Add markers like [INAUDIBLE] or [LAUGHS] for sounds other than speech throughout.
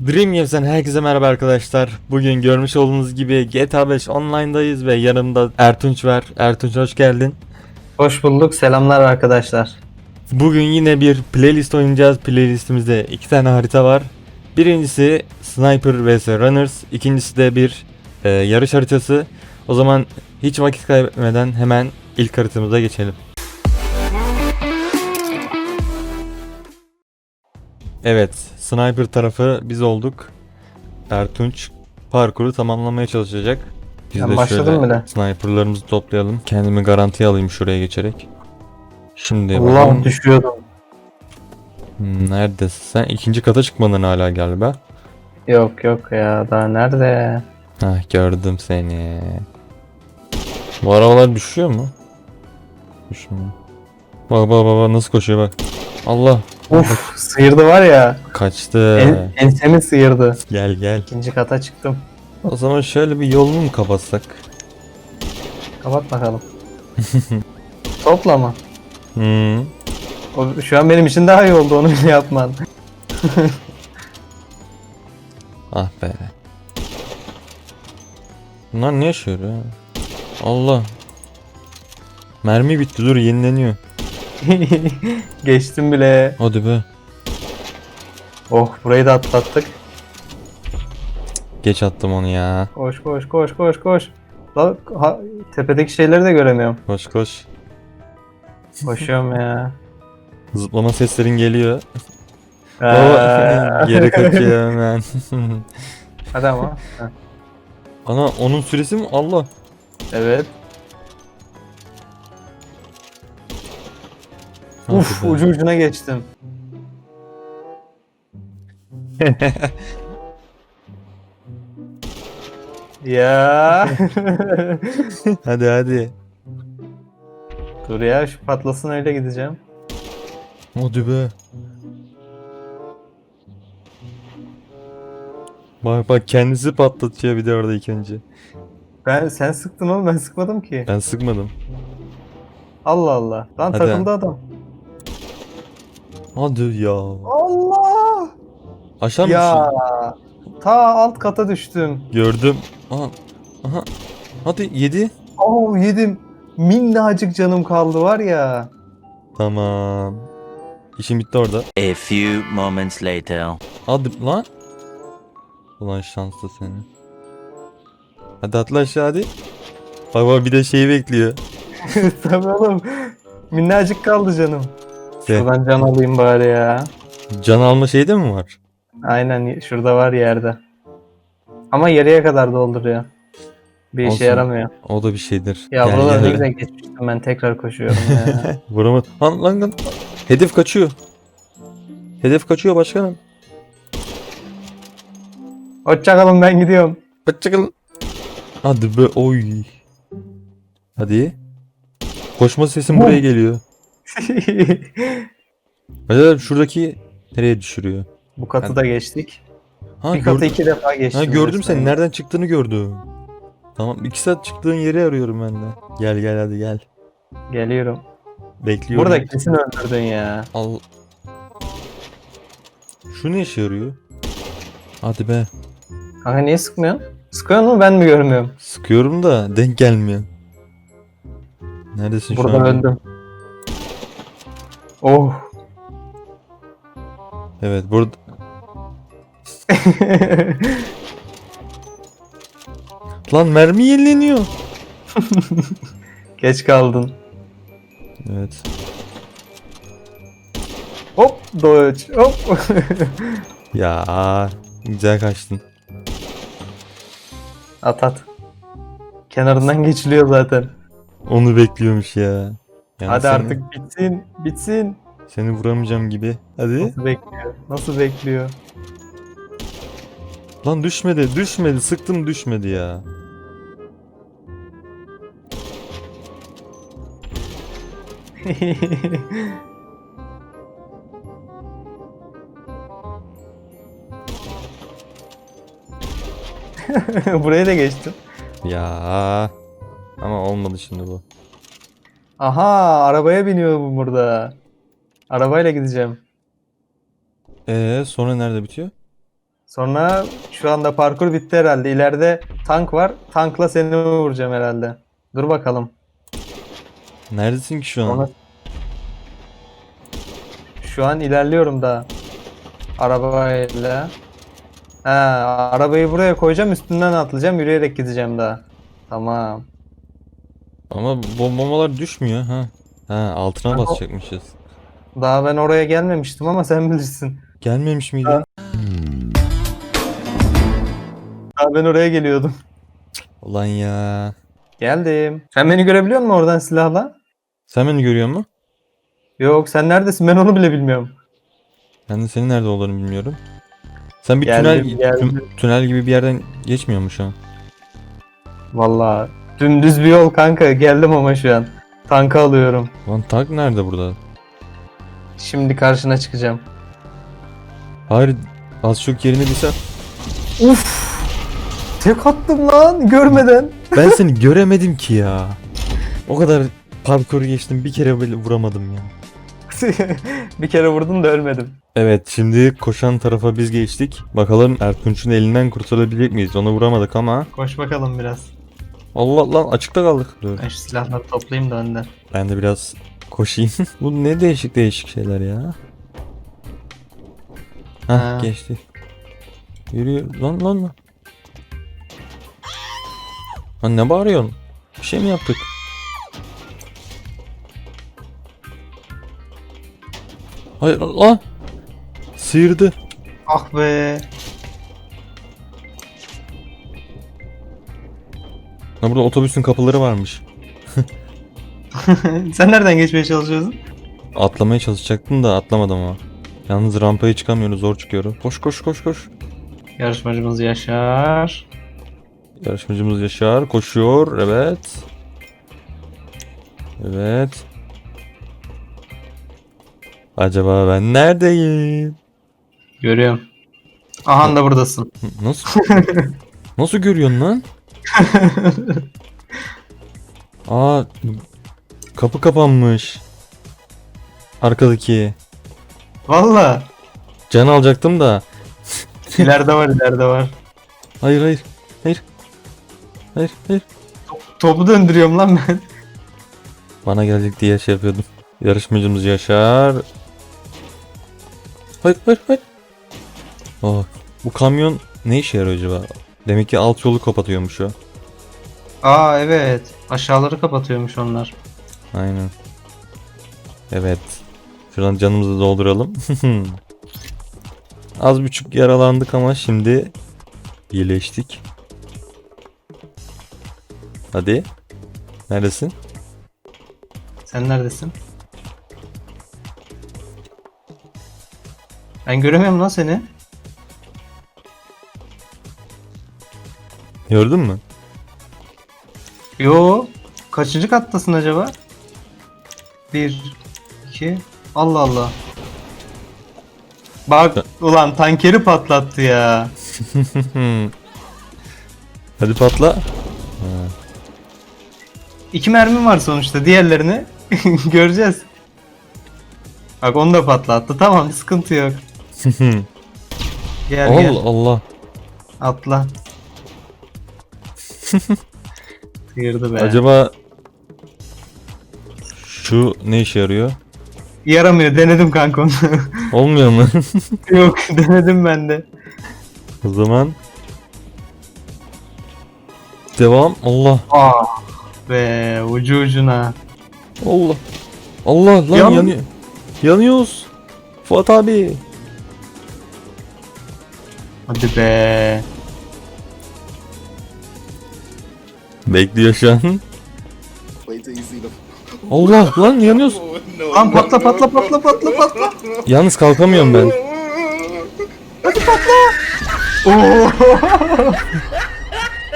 Dream Games'ten herkese merhaba arkadaşlar. Bugün görmüş olduğunuz gibi GTA 5 online'dayız ve yanımda Ertunç var. Ertunç hoş geldin. Hoş bulduk. Selamlar arkadaşlar. Bugün yine bir playlist oynayacağız. Playlistimizde iki tane harita var. Birincisi Sniper vs Runners. İkincisi de bir e, yarış haritası. O zaman hiç vakit kaybetmeden hemen ilk haritamıza geçelim. Evet, Sniper tarafı biz olduk. Ertunç parkuru tamamlamaya çalışacak. Biz Ben de başladım şöyle bile. Sniper'larımızı toplayalım. Kendimi garantiye alayım şuraya geçerek. Şimdi bakalım. düşüyordum. Hmm, Neredesin sen? İkinci kata çıkmadın hala galiba. Yok yok ya daha nerede? Hah gördüm seni. Bu arabalar düşüyor mu? Düşmüyor. Bak bak bak bak nasıl koşuyor bak. Allah Uf sıyırdı var ya. kaçtı. En, ensemi sıyırdı. Gel gel. İkinci kata çıktım. O zaman şöyle bir yolunu mu kapatsak? Kapat bakalım. [LAUGHS] Topla mı? Hmm. O, şu an benim için daha iyi oldu onu bile yapman. [LAUGHS] Ah be. Bunlar ne yaşıyor ya? Allah. Mermi bitti dur yenileniyor. [LAUGHS] Geçtim bile. Hadi be. Oh burayı da atlattık. Geç attım onu ya. Koş koş koş koş koş. La, ha, tepedeki şeyleri de göremiyorum. Koş koş. Koşuyorum ya. Zıplama seslerin geliyor. Ee, O [LAUGHS] geri kaçıyor hemen. Hadi ama. Ana onun süresi mi? Allah. Evet. Uf ucu ucuna geçtim. [LAUGHS] ya. [LAUGHS] Hadi hadi. Dur ya şu patlasın öyle gideceğim. Hadi be. Bak bak kendisi patlatıyor bir de orada ilk önce. Ben sen sıktın oğlum ben sıkmadım ki. Ben sıkmadım. Allah Allah. Lan Hadi. takıldı adam. Hadi ya. Allah. Aşağı mı Ya. düştün? Ta alt kata düştüm. Gördüm. Aha. Aha. Hadi yedi. Oh yedim. Minnacık canım kaldı var ya. Tamam. İşim bitti orada. A few moments later. Hadi lan. Ulan şanslı seni. Hadi atla aşağı hadi. Bak bak bir de şeyi bekliyor. [LAUGHS] Tabii oğlum. Minnacık kaldı canım. De, Şuradan can alayım bari ya. can alma şeyi de mi var? Aynen şurada var yerde. Ama yarıya kadar dolduruyor. Bir işe Olsun. yaramıyor. O da bir şeydir. Ya Gel, buralar güzel geçmiştim ben tekrar koşuyorum ya. [LAUGHS] Vuramadı. Lan lan lan. Hedef kaçıyor. Hedef kaçıyor başkanım. Hoşçakalın ben gidiyorum. Hoşçakalın. Hadi be oy. Hadi. Koşma sesim buraya geliyor. Hadi şuradaki nereye düşürüyor? Bu katı da geçtik. Ha, Bir katı gördüm. iki defa geçtim. ha gördüm resmen. seni. Nereden çıktığını gördüm. Tamam iki saat çıktığın yeri arıyorum ben de. Gel gel hadi gel. Geliyorum. Bekliyorum. Burada kesin öldürdün ya. Al. Şu ne işe yarıyor? Hadi be. Kanka niye sıkmıyorsun? Sıkıyor mu ben mi görmüyorum? Sıkıyorum da denk gelmiyor. Neredesin şu Burada an? öldüm. Oh. Evet burada. [LAUGHS] Lan mermi yenileniyor. Geç kaldın. Evet. Hop dodge. Hop. [LAUGHS] Ya güzel kaçtın. at at. Kenarından geçiliyor zaten. Onu bekliyormuş ya. Yani Hadi seni- artık bitsin. Bitsin. Seni vuramayacağım gibi. Hadi. Nasıl bekliyor? Nasıl bekliyor? Lan düşmedi, düşmedi. Sıktım düşmedi ya. [LAUGHS] Buraya da geçtim. Ya. Ama olmadı şimdi bu. Aha arabaya biniyor bu burada. Arabayla gideceğim. Ee sonra nerede bitiyor? Sonra şu anda parkur bitti herhalde. İleride tank var. Tankla seni vuracağım herhalde. Dur bakalım. Neredesin ki şu an? Ona... Şu an ilerliyorum daha. Arabayla. Ha, arabayı buraya koyacağım üstünden atlayacağım yürüyerek gideceğim daha. Tamam. Ama bombalar düşmüyor ha. Ha altına Ben basacakmışız. Daha ben oraya gelmemiştim ama sen bilirsin. Gelmemiş miydi? Ha. Daha ben oraya geliyordum. Ulan ya. Geldim. Sen beni görebiliyor musun oradan silahla? Sen beni görüyor musun? Yok sen neredesin ben onu bile bilmiyorum. Ben de senin nerede olduğunu bilmiyorum. Sen bir Geldim, tünel geldim. tün- tünel gibi bir yerden geçmiyor mu şu an? Vallahi dümdüz bir yol kanka geldim ama şu an. Tankı alıyorum. Lan tank nerede burada? Şimdi karşına çıkacağım. Hayır az çok yerini bilsem. Uf! Tek attım lan görmeden. Ben seni göremedim ki ya. O kadar parkur geçtim bir kere bile vuramadım ya. [LAUGHS] bir kere vurdum da ölmedim. Evet şimdi koşan tarafa biz geçtik. Bakalım Ertunç'un elinden kurtulabilecek miyiz? Ona vuramadık ama. Koş bakalım biraz. Allah lan açıkta kaldık. Dur. Ben şu silahları toplayayım da önden. Ben de biraz koşayım. [LAUGHS] Bu ne değişik değişik şeyler ya. Hah Ha. geçti. Yürü yürü. Lan lan lan. Lan ne bağırıyorsun? Bir şey mi yaptık? Hayır lan. Sıyırdı. Ah be. Ha burada otobüsün kapıları varmış. [LAUGHS] Sen nereden geçmeye çalışıyorsun? Atlamaya çalışacaktım da atlamadım ama. Yalnız rampaya çıkamıyoruz zor çıkıyorum. Koş koş koş koş. Yarışmacımız Yaşar. Yarışmacımız Yaşar koşuyor. Evet. Evet. Acaba ben neredeyim? Görüyorum. Aha da buradasın. Nasıl? [LAUGHS] Nasıl görüyorsun lan? [LAUGHS] Aa kapı kapanmış. Arkadaki. Valla. Can alacaktım da. [LAUGHS] İleride var ileride var. Hayır hayır. Hayır. Hayır hayır. Topu döndürüyorum lan ben. Bana gelecek diye şey yapıyordum. Yarışmacımız Yaşar. Hayır hayır hayır. Oh, bu kamyon ne işe yarıyor acaba? Demek ki alt yolu kapatıyormuş o. Aa evet. Aşağıları kapatıyormuş onlar. Aynen. Evet. Şuradan canımızı dolduralım. [LAUGHS] Az buçuk yaralandık ama şimdi iyileştik. Hadi. Neredesin? Sen neredesin? Ben göremiyorum lan seni. Gördün mü? Yo. Kaçıncı kattasın acaba? Bir, iki. Allah Allah. Bak ulan tankeri patlattı ya. [LAUGHS] Hadi patla. İki mermim var sonuçta. Diğerlerini [LAUGHS] göreceğiz. Bak onu da patlattı. Tamam sıkıntı yok. [LAUGHS] Gel gel Allah Allah. atla. [LAUGHS] Sıyırdı be. Acaba şu ne işe yarıyor? Yaramıyor. Denedim kanka onu. [LAUGHS] Olmuyor mu? [LAUGHS] yok denedim ben de. o zaman devam. Allah. Aa be ucu ucuna. Allah. Allah lan Yan- yanıyor. Yanıyoruz. Fuat abi. Hadi be. Bekliyor şu an. [LAUGHS] Allah lan yanıyoruz. Oh. Lan patla patla patla patla patla. Yalnız kalkamıyorum ben. Oo.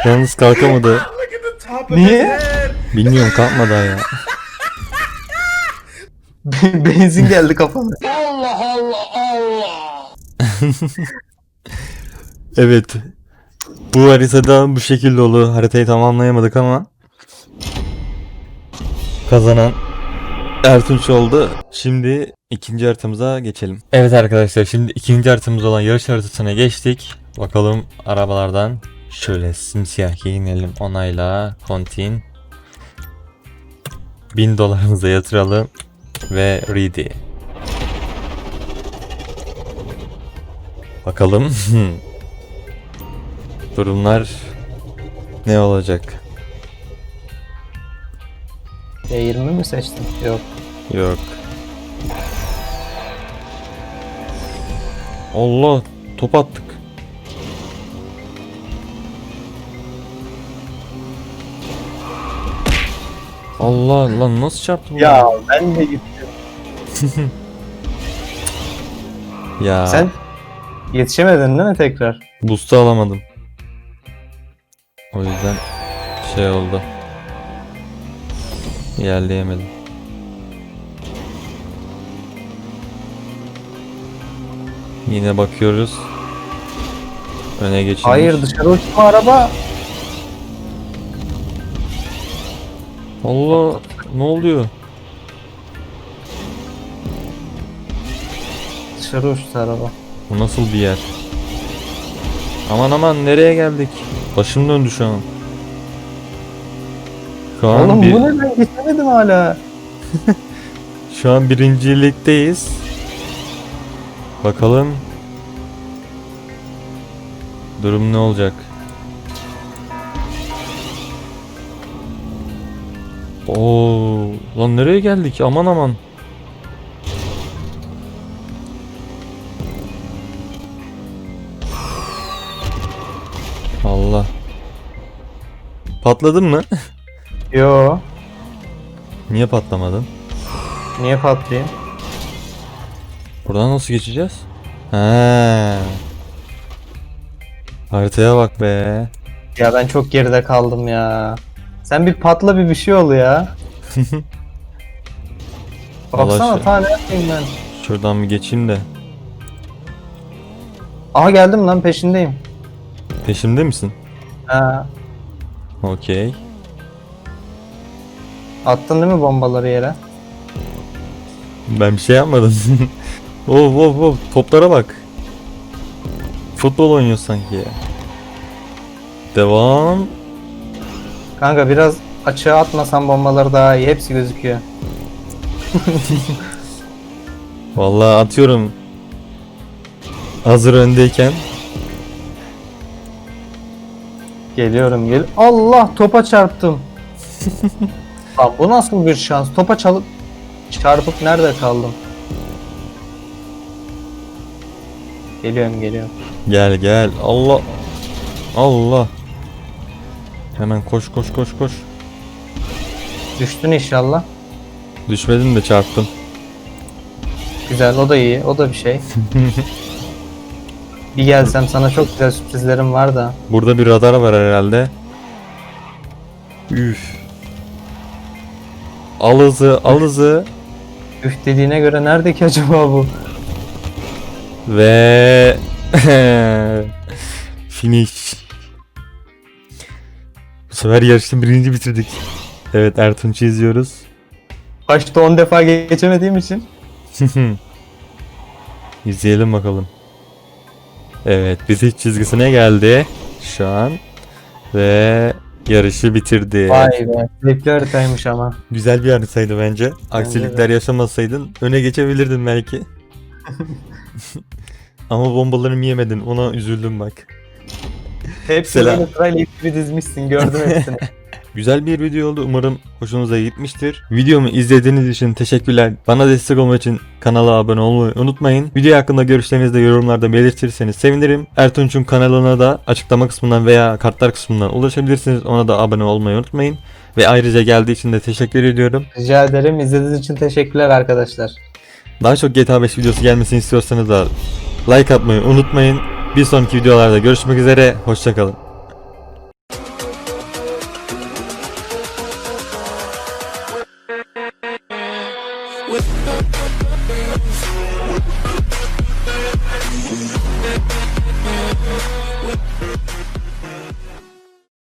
Yalnız kalkamadı. Niye? Bilmiyorum kalkmadı ya. Benzin geldi kafama. [LAUGHS] Evet. Bu haritada bu şekilde oldu. Haritayı tamamlayamadık ama kazanan Ertunç oldu. Şimdi ikinci haritamıza geçelim. Evet arkadaşlar şimdi ikinci haritamız olan yarış haritasına geçtik. Bakalım arabalardan şöyle simsiyah giyinelim onayla kontin 1000 dolarımıza yatıralım ve ready. Bakalım [LAUGHS] durumlar ne olacak? E20 mi seçtin? Yok. Yok. Allah top attık. Allah lan nasıl çarptı bu? Ya ben de gittim. [LAUGHS] Ya Sen yetişemedin değil mi tekrar? boost'u alamadım. O yüzden şey oldu. İlerleyemedim. Yine bakıyoruz. Öne geçilmiş. Hayır dışarı uçma araba. Allah ne oluyor? Dışarı uçtu araba. Bu nasıl bir yer? Aman aman nereye geldik? Başım döndü şu an. Şu an Oğlum bir, bu ne ben geçemedim hala. şu an birincilikteyiz. Bakalım durum ne olacak? Oo, lan nereye geldik? Aman aman. Patladın mı? [LAUGHS] Yo. Niye patlamadın? Niye patlayayım? Buradan nasıl geçeceğiz? He. Haritaya bak be. Ya ben çok geride kaldım ya. Sen bir patla bir bir şey ol ya. [LAUGHS] Baksana Allah ta ne yapayım ben. Şuradan bir geçeyim de. Aha geldim lan peşindeyim. Peşimde misin? Ha. Okey. Attın değil mi bombaları yere? Ben bir şey yapmadım. [LAUGHS] of of of toplara bak. Futbol oynuyor sanki ya. Devam. Kanka biraz açığa atmasan bombaları daha iyi. Hepsi gözüküyor. [LAUGHS] Vallahi atıyorum. Hazır öndeyken. Geliyorum gel. Allah topa çarptım. [LAUGHS] Lan bu nasıl bir şans? Topa çalıp çarpıp nerede kaldım? Geliyorum geliyorum. Gel gel. Allah. Allah. Hemen koş koş koş koş. Düştün inşallah. Düşmedim de çarptım. Güzel o da iyi. O da bir şey. [LAUGHS] bir gelsem sana çok güzel sürprizlerim var da. Burada bir radar var herhalde. Üf. Al hızı, al hızı. Üf dediğine göre nerede ki acaba bu? Ve [LAUGHS] finish. Bu sefer yarışın birinci bitirdik. Evet Ertunç'u izliyoruz. Başta 10 defa geçemediğim için. [LAUGHS] İzleyelim bakalım. Evet bitiş çizgisine geldi şu an. Ve yarışı bitirdi. Vay be. Zevkli haritaymış ama. Güzel bir haritaydı bence. Aksilikler yaşamasaydın öne geçebilirdin belki. [LAUGHS] Ama bombalarımı yemedin. Ona üzüldüm bak. Hepsini sırayla dizmişsin. Gördüm hepsini. [LAUGHS] Güzel bir video oldu. Umarım hoşunuza gitmiştir. Videomu izlediğiniz için teşekkürler. Bana destek olmak için kanala abone olmayı unutmayın. Video hakkında görüşlerinizi de yorumlarda belirtirseniz sevinirim. Ertunç'un kanalına da açıklama kısmından veya kartlar kısmından ulaşabilirsiniz. Ona da abone olmayı unutmayın. Ve ayrıca geldiği için de teşekkür ediyorum. Rica ederim. İzlediğiniz için teşekkürler arkadaşlar. Daha çok GTA 5 videosu gelmesini istiyorsanız da like atmayı unutmayın. Bir sonraki videolarda görüşmek üzere. Hoşçakalın.